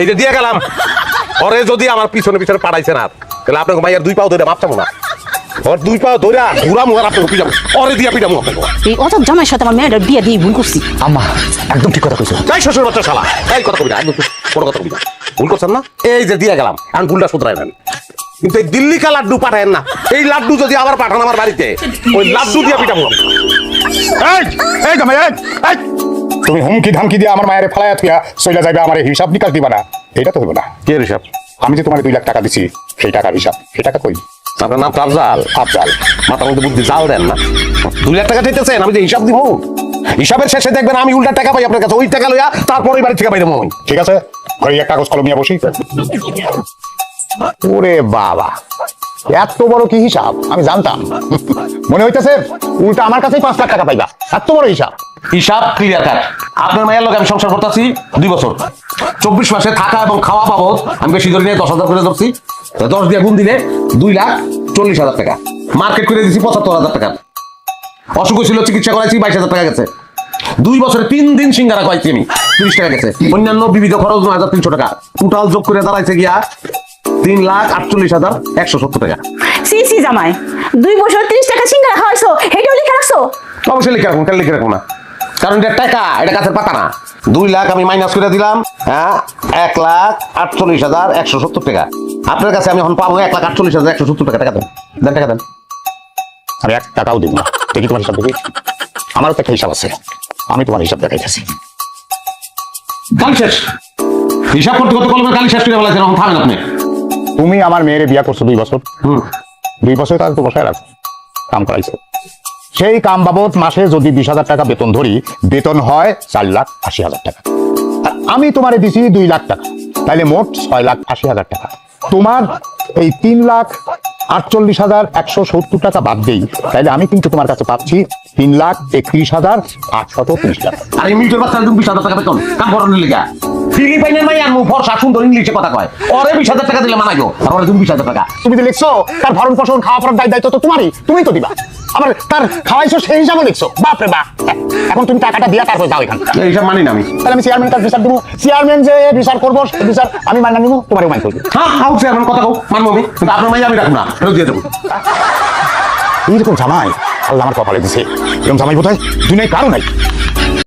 সেই যে দিয়ে গেলাম। ওরে যদি আমার পিছনে পিছনে পাঠাইছে না তাহলে আপনাকে মাইয়ার দুই পাও ধরে মাপ চাবো না। ওর দুই পাও ধরে ঘুরা মুহার আপনাকে পিটাবো। ওরে দিয়া পিটাবো আপনাকে। এই অজাব জামাইয়ের সাথে আমার মেয়েটার বিয়ে দিয়ে ভুল করছি। আম্মা একদম ঠিক কথা কইছো। তাই শ্বশুর বাচ্চা শালা এই কথা কবি না একদম কোনো কথা কবি না ভুল করছেন না? এই যে দিয়ে গেলাম এখন ভুলটা শুধরাই নেন। কিন্তু এই দিল্লি কা লাড্ডু পাঠায়েন না। এই লাড্ডু যদি আবার পাঠান আমার বাড়িতে ওই লাড্ডু দিয়ে পিটাবো আমি। এই এই জামাই এই এই। তুমি হুমকি ধামকি দিয়ে আমার মায়ের ফেলায় থুয়া চলে যাবে আমার হিসাব নিকাশ দিবা না। এটা তো হইব না। কে ঋষভ আমি যে তোমার দুই লাখ টাকা দিছি সেই টাকার হিসাব। সেই টাকা কই? আপনার নাম আফজাল। আফজাল। মাথার মধ্যে বুদ্ধি জাল দেন না। দুই লাখ টাকা চাইতেছেন আমি যে হিসাব দিব? হিসাবের শেষে দেখবেন আমি উল্টা টাকা পাই আপনার কাছে। ওই টাকা লইয়া তারপরে বাড়ি থেকে বাইরে আমি ঠিক আছে? ঘরে এক কাগজ কলম নিয়ে বসি। ওরে বাবা। এত বড় কি হিসাব? আমি জানতাম। মনে হইতেছে উল্টা আমার কাছেই পাঁচ লাখ টাকা পাইবা। এত বড় হিসাব। হিসাব ক্লিয়ার কাট আপনার মায়ের লোক আমি সংসার করতেছি দুই বছর। চব্বিশ মাসে থাকা এবং খাওয়া বাবদ আমি বেশি ধরে নিয়ে দশ হাজার করে ধরছি। দশ দিয়ে গুণ দিলে দুই লাখ চল্লিশ হাজার টাকা। মার্কেট করে দিয়েছি পঁচাত্তর হাজার টাকা। অসুখ ছিল চিকিৎসা করাইছি বাইশ হাজার টাকা গেছে। দুই বছরে তিন দিন সিঙ্গারা খাইছি আমি তিরিশ টাকা গেছে। অন্যান্য বিবিধ খরচ নয় হাজার তিনশো টাকা। টোটাল যোগ করে দাঁড়াইছে গিয়া তিন লাখ আটচল্লিশ হাজার একশো সত্তর টাকা। সি সি জামাই দুই বছর তিরিশ টাকা সিঙ্গারা খাওয়াইছো হেঁটেও লিখে রাখছো? অবশ্যই লিখে রাখুন কেন লিখে রাখুন না? কারণ এটা টাকা এটা গাছের পাতা না। দুই লাখ আমি মাইনাস করে দিলাম হ্যাঁ এক লাখ আটচল্লিশ হাজার একশো সত্তর টাকা। আপনার কাছে আমি এখন পাবো এক লাখ আটচল্লিশ হাজার একশো সত্তর টাকা। টাকা দেন দেন টাকা দেন। আমি এক টাকাও দিব না। দেখি তোমার হিসাব দেখি। আমারও তো একটা হিসাব আছে। আমি তোমার হিসাব দেখাইতেছি। কাল শেষ। হিসাব করতে করতে কলমের কালি শেষ করে এখন থামেন আপনি। তুমি আমার মেয়েরে বিয়া করছ দুই বছর। হুম। দুই বছর তার তো বসায় রাখো। কাম করাইছো। সেই কাম বাবদ মাসে যদি বিশ হাজার টাকা বেতন ধরি বেতন হয় চার লাখ আশি হাজার টাকা। আর আমি তোমারে দিছি দুই লাখ টাকা তাইলে মোট ছয় লাখ আশি হাজার টাকা। তোমার এই তিন লাখ আটচল্লিশ হাজার একশো সত্তর টাকা বাদ দেই তাইলে আমি কিন্তু তোমার কাছে পাচ্ছি তিন লাখ একত্রিশ হাজার আটশত ত্রিশ টাকা। আর এই মিনিটের বাচ্চা তুমি বিশ হাজার টাকা বেতন কাম করানোর লিগা। ফিলিপাইনের মাই আর ফর্সা সুন্দর ইংলিশে কথা কয়। ওরে বিশ হাজার টাকা দিলে মানাইও আর ওরে তুমি বিশ হাজার টাকা। তুমি যে লিখছো তার ভরণ পোষণ খাওয়া পড়ার দায়- দায়িত্ব তো তোমারই তুমি তো দিবা। আবার তার খাওয়াইছো সেই হিসাবে লিখছো। বাপরে বাপ। এখন তুমি টাকাটা দিয়া তারপর যাও এখান থেকে। এই হিসাব মানি না আমি। তাহলে আমি চেয়ারম্যান কাছে বিচার দিব। চেয়ারম্যান যে বিচার করব বিচার আমি মানা নিবো তোমার মানি করব। হ্যাঁ হাউ চেয়ারম্যান কথা কও মানবো আমি। কিন্তু আপনার মাই আমি রাখব না ফেরত দিয়ে দেবো। এইরকম জামাই আল্লাহ আমার কপালে দিছে। এরকম জামাই বোধ হয় দুনিয়ায় কারও নাই।